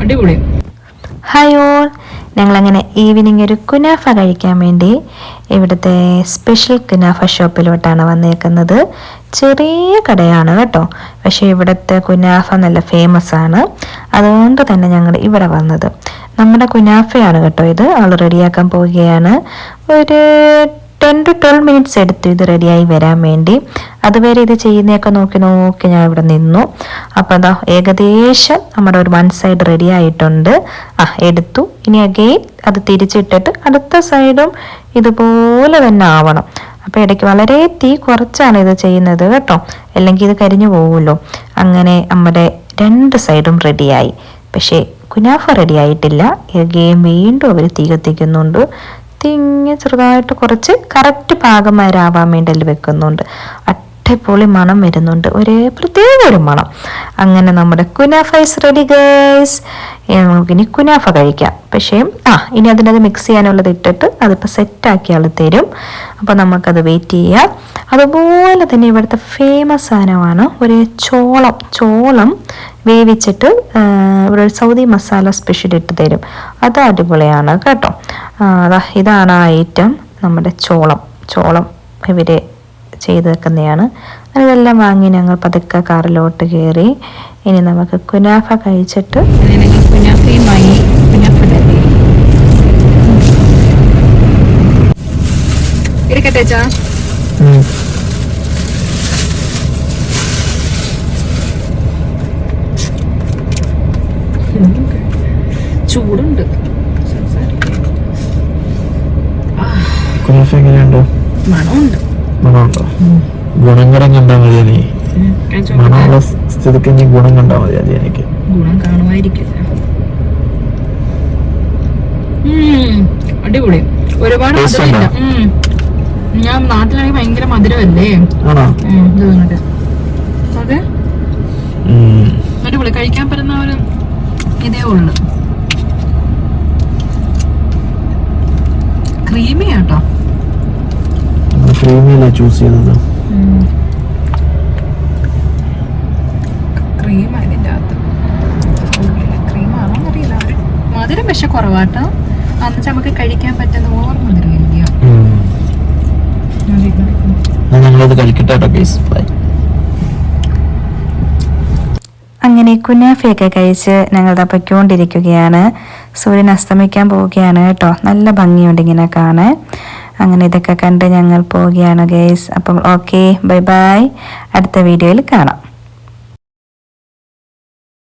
അടിപൊളി. Hi all ഞങ്ങളങ്ങനെ evening ഒരു കുനാഫ കഴിക്കാൻ വേണ്ടി ഇവിടുത്തെ സ്പെഷ്യൽ കുനാഫ ഷോപ്പിലോട്ടാണ് വന്നേക്കുന്നത്. ചെറിയ കടയാണ് കേട്ടോ. പക്ഷേ ഇവിടുത്തെ കുനാഫ നല്ല ഫേമസ് ആണ്. അതുകൊണ്ട് തന്നെ ഞങ്ങൾ ഇവിടെ വന്നത്. നമ്മുടെ കുനാഫയാണ് കേട്ടോ ഇത്. ആൾ റെഡിയാക്കാൻ പോവുകയാണ്. ഒരു ടെൻ ടു ട്വൽവ് മിനിറ്റ്സ് എടുത്തു ഇത് റെഡിയായി വരാൻ വേണ്ടി. അതുവരെ ഇത് ചെയ്യുന്നതൊക്കെ നോക്കി നോക്കി ഞാൻ ഇവിടെ നിന്നു. അപ്പോൾ അതാ ഏകദേശം നമ്മുടെ ഒരു വൺ സൈഡ് റെഡി ആയിട്ടുണ്ട്. ആ എടുത്തു. ഇനി അഗെയിൻ അത് തിരിച്ചിട്ടിട്ട് അടുത്ത സൈഡും ഇതുപോലെ തന്നെ ആവണം. അപ്പോൾ ഇടയ്ക്ക് വളരെ തീ കുറച്ചാണ് ഇത് ചെയ്യുന്നത് കേട്ടോ. അല്ലെങ്കിൽ ഇത് കരിഞ്ഞു പോകുമല്ലോ അങ്ങനെ നമ്മുടെ രണ്ട് സൈഡും റെഡിയായി പക്ഷേ കുനാഫ റെഡി ആയിട്ടില്ല. ഗെയിം വീണ്ടും അവർ തീ കത്തിക്കുന്നുണ്ട്. തിങ്ങി ചെറുതായിട്ട് കുറച്ച് കറക്റ്റ് പാകമാരാവാൻ വേണ്ടി അതിൽ വെക്കുന്നുണ്ട്. അടിപൊളി മണം വരുന്നുണ്ട്. ഒരേ പ്രത്യേക ഒരു മണം. അങ്ങനെ നമ്മുടെ കുനാഫ ഇസ് റെഡി ഗേസ് നമുക്കിനി കുനാഫ കഴിക്കാം. പക്ഷേ ആ ഇനി അതിനത് മിക്സ് ചെയ്യാനുള്ളത് ഇട്ടിട്ട് അതിപ്പോൾ സെറ്റാക്കി തരും. അപ്പോൾ നമുക്കത് വെയിറ്റ് ചെയ്യാം. അതുപോലെ തന്നെ ഇവിടുത്തെ ഫേമസ് സാധനമാണ് ഒരു ചോളം. ചോളം വേവിച്ചിട്ട് ഇവിടെ ഒരു സൗദി മസാല സ്പെഷ്യൽ ഇട്ട് തരും. അത് അടിപൊളിയാണ് കേട്ടോ. അതാ ഇതാണ് ആ ഐറ്റം നമ്മുടെ ചോളം ചോളം ഇവർ ചെയ്ത് വെക്കുന്നതാണ് ഇതെല്ലാം വാങ്ങി ഞങ്ങൾ പതുക്കെ കാറിലോട്ട് കയറി. ഇനി നമുക്ക് കുനാഫ കഴിച്ചിട്ട് ചാ ചൂടുണ്ട്. കുനാഫ എങ്ങനെയുണ്ട്? മണമുണ്ട്. ഗുണം കണ്ടാൽ മതി നീ. മണമുള്ള സ്ഥിതിക്ക് നീ ഗുണം കണ്ടാൽ മതി അതി എനിക്ക്. ഗുണം കാണുമായിരിക്കും. അടിപൊളി. ഒരുപാട്. ഞാൻ നാട്ടിലാണെങ്കിൽ ഭയങ്കര മധുരമല്ലേ? ആണോ? ഉം, ഇത് അതെ? ഉം. അടിപൊളി. കഴിക്കാൻ പറ്റുന്ന ഒരു ഇതേ ഉള്ളു. ക്രീമി കേട്ടോ ക്രീമിയല്ലേ ചൂസ് ചെയ്യുന്നത്. ക്രീം അതിന്റെ അകത്ത്. ക്രീമാണോ ഒരു മധുരം പക്ഷെ കുറവാട്ടോ. അന്ന് നമുക്ക് കഴിക്കാൻ പറ്റുന്ന ഓവർ മധുരം ഇല്ല. ഞങ്ങളത് കഴിക്കട്ടെ കേട്ടോ ബൈ അങ്ങനെ കുനാഫയൊക്കെ കഴിച്ച് ഞങ്ങൾ തപ്പിക്കൊണ്ടിരിക്കുകയാണ്. സൂര്യൻ അസ്തമിക്കാൻ പോവുകയാണ് കേട്ടോ. നല്ല ഭംഗിയുണ്ട് ഇങ്ങനെ കാണാൻ. അങ്ങനെ ഇതൊക്കെ കണ്ട് ഞങ്ങൾ പോവുകയാണ് ഗേസ് അപ്പം ഓക്കെ ബൈ ബൈ അടുത്ത വീഡിയോയിൽ കാണാം.